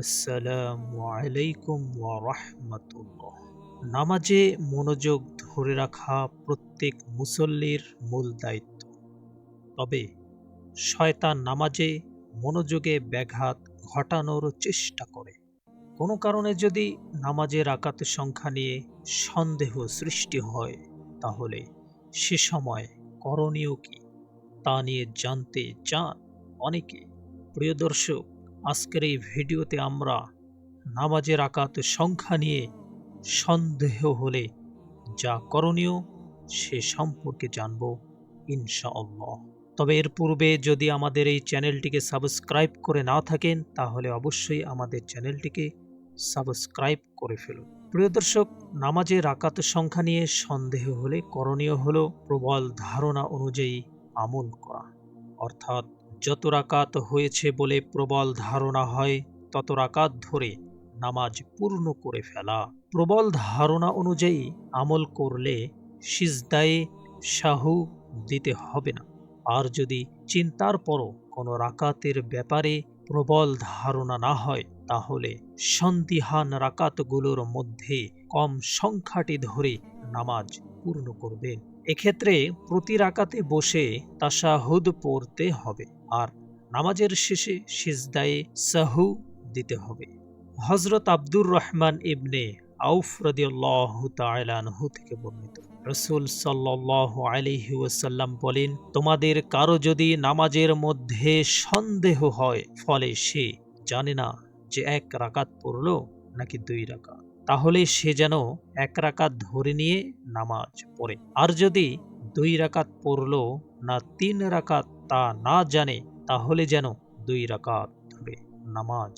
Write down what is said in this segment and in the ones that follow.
আসসালামু আলাইকুম ওয়া রাহমাতুল্লাহ নামাজে মনোযোগ ধরে রাখা প্রত্যেক মুসল্লির মূল দায়িত্ব। তবে শয়তান নামাজে মনোযোগে ব্যাঘাত ঘটানোর চেষ্টা করে। কোনো কারণে যদি নামাজের আকাতের সংখ্যা নিয়ে সন্দেহ সৃষ্টি হয়, তাহলে সে সময় করণীয় কি? তা নিয়ে জানতে চান অনেকে। প্রিয় দর্শক আজকের এই ভিডিওতে আমরা নামাজের আকাত সংখ্যা নিয়ে সন্দেহ হলে যা করণীয় সে সম্পর্কে জানব ইনশাআল্লাহ। তবে এর পূর্বে যদি আমাদের এই চ্যানেলটিকে সাবস্ক্রাইব করে না থাকেন, তাহলে অবশ্যই আমাদের চ্যানেলটিকে সাবস্ক্রাইব করে ফেলুন। প্রিয় দর্শক নামাজে রাকাত সংখ্যা নিয়ে সন্দেহ হলে করণীয় হলো প্রবল ধারণা অনুযায়ী আমল করা। অর্থাৎ যত রাকাত হয়েছে বলে প্রবল ধারণা হয়, তত রাকাত ধরে নামাজ পূর্ণ করে ফেলা। প্রবল ধারণা অনুযায়ী আমল করলে সিজদায়ে শাহু দিতে হবে না। আর যদি চিন্তার পরও কোনো রাকাতের ব্যাপারে প্রবল ধারণা না হয়, তাহলে সন্দিহান রাকাতগুলোর মধ্যে কম সংখ্যাটি ধরে নামাজ পূর্ণ করবেন। এক্ষেত্রে প্রতি রাকাতে বসে তাশাহুদ পড়তে হবে। আর নামাজের শেষে সিজদায়ে সাহু দিতে হবে। হজরত আব্দুর রহমান ইবনে আউফ রদিয়াল্লাহ থেকে বর্ণিত। রসুল সাল্লাহ আলিহি ওয়াসাল্লাম বলেন, তোমাদের কারও যদি নামাজের মধ্যে সন্দেহ হয়, ফলে সে জানে না যে এক রাকাত পড়ল নাকি দুই রাকাত। তাহলে সে যেন এক রাকাত ধরে নিয়ে নামাজ পড়ে। আর যদি দুই রাকাত পড়ল না তিন রাকাত তা না জানে তাহলে যেন দুই রাকাত ধরে নামাজ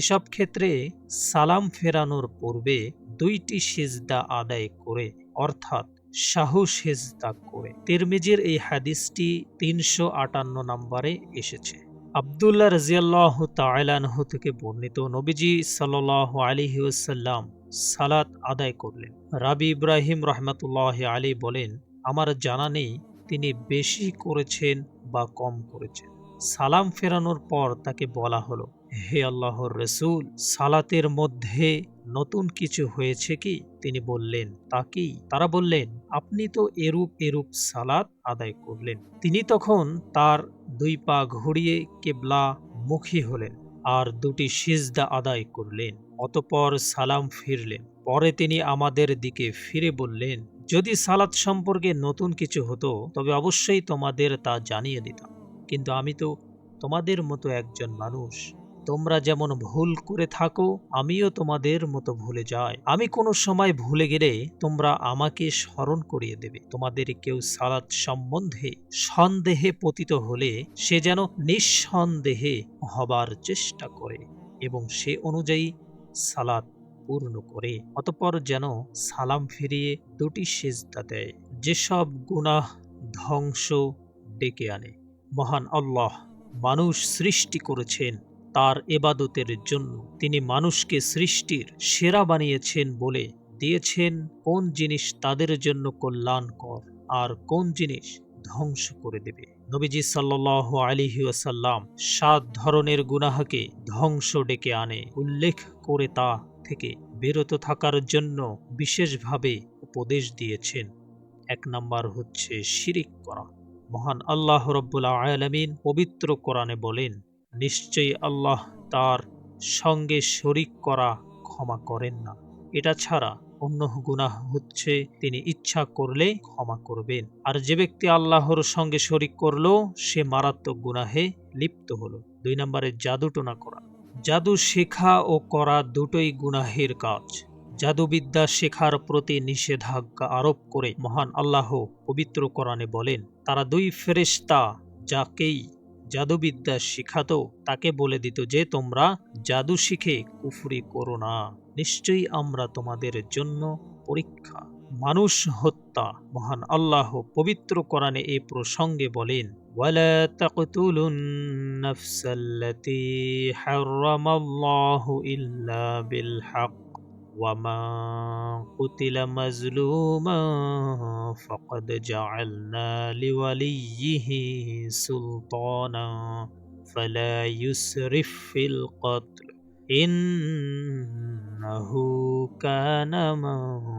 এসব ক্ষেত্রে সালাম ফেরানোর পূর্বে দুইটি সিজদা আদায় করে, অর্থাৎ শাহু সেজদা করে। তিরমিজির এই হাদিসটি তিনশো আটান্ন নম্বরে এসেছে। আবদুল্লাহ রাজিয়াল্লাহ তালানহু থেকে বর্ণিত নবীজি সাল্লাহ আলিহি ওসাল্লাম সালাত আদায় করলেন। রাবি ইব্রাহিম রহমতুল্লাহ আলী বলেন, আমার জানা নেই তিনি বেশি করেছেন বা কম করেছেন। সালাম ফেরানোর পর তাকে বলা হলো, হে আল্লাহর রসুল, সালাতের মধ্যে নতুন কিছু হয়েছে কি? তিনি বললেন, তা কি? তারা বললেন, আপনি তো এরূপ এরূপ সালাত আদায় করলেন। তিনি তখন তার দুই পা ঘুরিয়ে কেবলা মুখী হলেন আর দুটি সিজদা আদায় করলেন। অতপর সালাম ফিরলেন। পরে তিনি আমাদের দিকে ফিরে বললেন যদি সালাত সম্পর্কে নতুন কিছু হতো, তবে অবশ্যই তোমাদের তা জানিয়ে দিতাম। কিন্তু আমি তো তোমাদের মতো একজন মানুষ। তোমরা যেমন ভুল করে থাকো, আমিও তোমাদের মতো ভুলে যাই। আমি কোনো সময় ভুলে গেলে তোমরা আমাকে স্মরণ করিয়ে দেবে। তোমাদের কেউ সালাত সম্বন্ধে সন্দেহে পতিত হলে সে যেন নিঃসন্দেহে হবার চেষ্টা করে এবং সে অনুযায়ী সালাত পূর্ণ করে, অতপর যেন সালাম ফিরিয়ে দুটি সেজদা দেয়, যেসব গুনাহ ধ্বংস ডেকে আনে। মহান আল্লাহ মানুষ সৃষ্টি করেছেন তার এবাদতের জন্য। তিনি মানুষকে সৃষ্টির সেরা বানিয়েছেন বলে দিয়েছেন কোন জিনিস তাদের জন্য কল্যাণকর আর কোন জিনিস ধ্বংস করে দেবে। নবীজি সাল্লাহ আলিহি আসাল্লাম সাত ধরনের গুনাহকে ধ্বংস ডেকে আনে। উল্লেখ করে তা থেকে বিরত থাকার জন্য বিশেষভাবে উপদেশ দিয়েছেন। এক নম্বর হচ্ছে শিরিক করা। মহান আল্লাহ রব্বুল্লা আয়ালামিন পবিত্র কোরআনে বলেন, নিশ্চয়ই আল্লাহ তার সঙ্গে শরিক করা ক্ষমা করেন না। এটা ছাড়া অন্য গুনাহ হচ্ছে তিনি ইচ্ছা করলে ক্ষমা করবেন। আর যে ব্যক্তি আল্লাহর সঙ্গে শরিক করল, সে মারাত্মক গুনাহে লিপ্ত হলো। দুই নম্বরে জাদুটোনা করা। জাদু শেখা ও করা দুটোই গুনাহের কাজ। জাদুবিদ্যা শেখার প্রতি নিষেধাজ্ঞা আরোপ করে মহান আল্লাহ পবিত্র কোরআনে বলেন, তারা দুই ফেরেস্তা যাকেই জাদুবিদ্যা শিখাতো, তাকে বলে দিত যে, তোমরা জাদু শিখে কুফরি করো না। নিশ্চয়ই আমরা তোমাদের জন্য পরীক্ষা মানুষ হত্যা মহান আল্লাহ পবিত্র কোরআনে এ প্রসঙ্গে বলেন ولا تقتلوا النفس التي حرم الله إلا بالحق وما قتل مظلوما فقد جعلنا لوليه سلطانا فلا يسرف في القتل ইন্নাহু কানা মানসুরা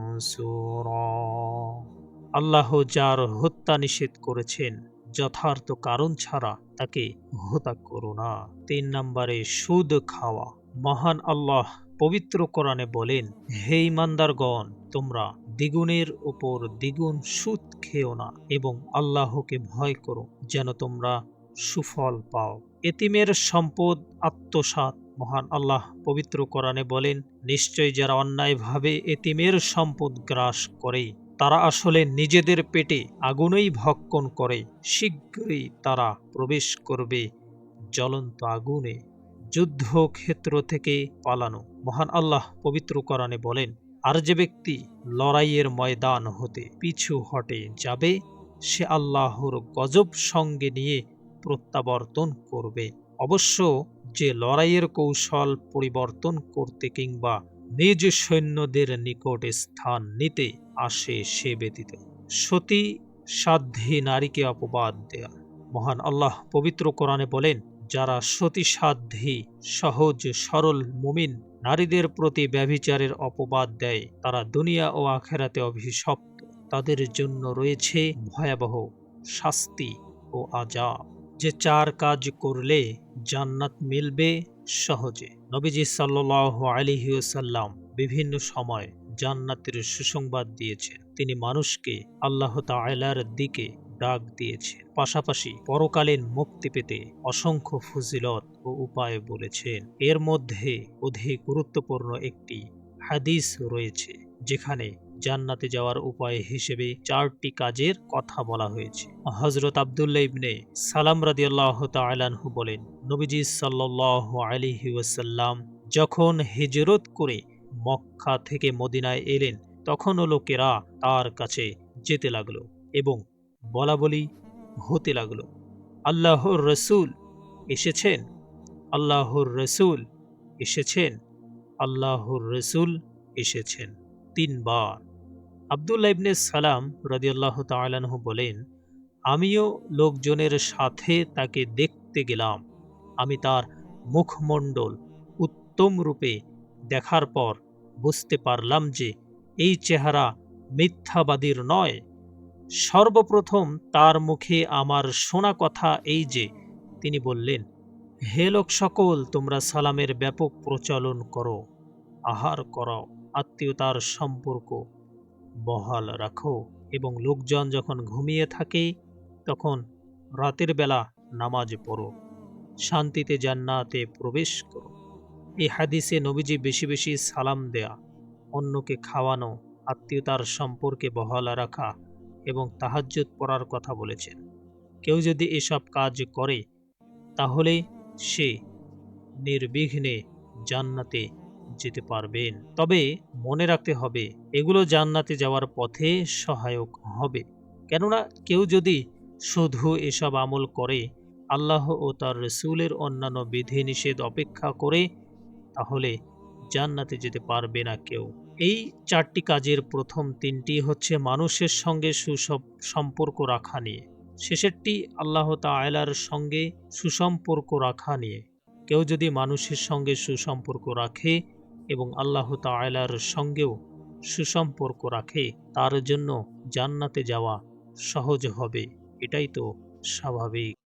আল্লাহ যার হত্যা নিষেধ করেছেন, যথার্থ কারণ ছাড়া তাকে হত্যা করো না। তিন নম্বরে, সুদ খাওয়া। মহান আল্লাহ পবিত্র কোরআনে বলেন, হে ইমানদারগণ, তোমরা দ্বিগুণের উপর দ্বিগুণ সুদ খেও না এবং আল্লাহকে ভয় করো, যেন তোমরা সুফল পাও। এতিমের সম্পদ আত্মসাৎ মহান আল্লাহ পবিত্র কোরআনে বলেন নিশ্চয় যারা অন্যায়ভাবে এতিমের সম্পদ গ্রাস করে, তারা আসলে নিজেদের পেটে আগুনেই ভক্ষণ করে। শীঘ্রই তারা প্রবেশ করবে জ্বলন্ত আগুনে। যুদ্ধক্ষেত্র থেকে পালানো। মহান আল্লাহ পবিত্র কোরআনে বলেন, আর যে ব্যক্তি লড়াইয়ের ময়দান হতে পিছু হটে যাবে, সে আল্লাহর গজব সঙ্গে নিয়ে প্রত্যাবর্তন করবে। অবশ্য যে লড়াইয়ের কৌশল পরিবর্তন করতে কিংবা নিজ সৈন্যদের নিকট স্থান নিতে আসে সে ব্যতীত। সতী সাধ্যী নারীকে অপবাদ দেয়া। মহান আল্লাহ পবিত্র কোরআনে বলেন, যারা সতী সাধ্যী সহজ, সরল, মুমিন নারীদের প্রতি ব্যভিচারের অপবাদ দেয়, তারা দুনিয়া ও আখেরাতে অভিশপ্ত। তাদের জন্য রয়েছে ভয়াবহ শাস্তি ও আজাব যে চার কাজ করলে জান্নাত মিলবে সহজে। নবীজি সাল্লাহ আলিহাল্লাম বিভিন্ন সময় জান্নাতের সুসংবাদ দিয়েছেন। তিনি মানুষকে আল্লাহ তালার দিকে ডাক দিয়েছেন। পাশাপাশি পরকালীন মুক্তি পেতে অসংখ্য ফজিলত ও উপায় বলেছেন। এর মধ্যে অধিক গুরুত্বপূর্ণ একটি হাদিস রয়েছে, যেখানে জান্নাতে যাওয়ার উপায় হিসেবে চারটি কাজের কথা বলা হয়েছে। হজরত আবদুল্লা ইবনে সালাম রাদিয়াল্লাহ তালানহু বলেন, নবীজি সাল্লাহ আলিহি ওয়াসাল্লাম যখন হিজরত করে মক্কা থেকে মদিনায় এলেন, তখনও লোকেরা তার কাছে যেতে লাগল এবং বলা বলি হতে লাগল। আল্লাহর রসুল এসেছেন? আল্লাহর রসুল এসেছেন? আল্লাহর রসুল এসেছেন। তিনবার। আবদুল্লা ইবনে সালাম রদিয়াল্লাহ তালাহ বলেন, আমিও লোকজনের সাথে তাকে দেখতে গেলাম। আমি তার মুখমণ্ডল উত্তম রূপে দেখার পর বুঝতে পারলাম যে এই চেহারা মিথ্যাবাদীর নয়। সর্বপ্রথম তার মুখে আমার শোনা কথা এই যে, তিনি বললেন, হে লোক সকল, তোমরা সালামের ব্যাপক প্রচলন করো, আহার করো আত্মীয়তার সম্পর্ক বহাল রাখো এবং লোকজন যখন ঘুমিয়ে থাকে, তখন রাতের বেলা নামাজ পড়ো। শান্তিতে জান্নাতে প্রবেশ করো। এই হাদিসে নবীজি বেশি বেশি সালাম দেয়া, অন্যকে খাওয়ানো, আত্মীয়তার সম্পর্কে বহাল রাখা এবং তাহাজ্জুদ পড়ার কথা বলেছেন। কেউ যদি এসব কাজ করে, তাহলে সে নির্বিঘ্নে জান্নাতে যেতে পারবেন। তবে মনে রাখতে হবে, এগুলো জান্নাতে যাওয়ার পথে সহায়ক হবে। কেননা কেউ যদি শুধু এসব আমল করে, আল্লাহ ও তার রসুলের অন্যান্য বিধিনিষেধ অপেক্ষা করে, তাহলে জান্নাতে যেতে পারবে না কেউ। এই চারটি কাজের প্রথম তিনটি হচ্ছে মানুষের সঙ্গে সুসব সম্পর্ক রাখা নিয়ে। শেষেরটি আল্লাহ তালার সঙ্গে সুসম্পর্ক রাখা নিয়ে। কেউ যদি মানুষের সঙ্গে সুসম্পর্ক রাখে এবং আল্লাহ তালার সঙ্গেও সুসম্পর্ক রাখে, তার জন্য জান্নাতে যাওয়া সহজ হবে। এটাই তো স্বাভাবিক।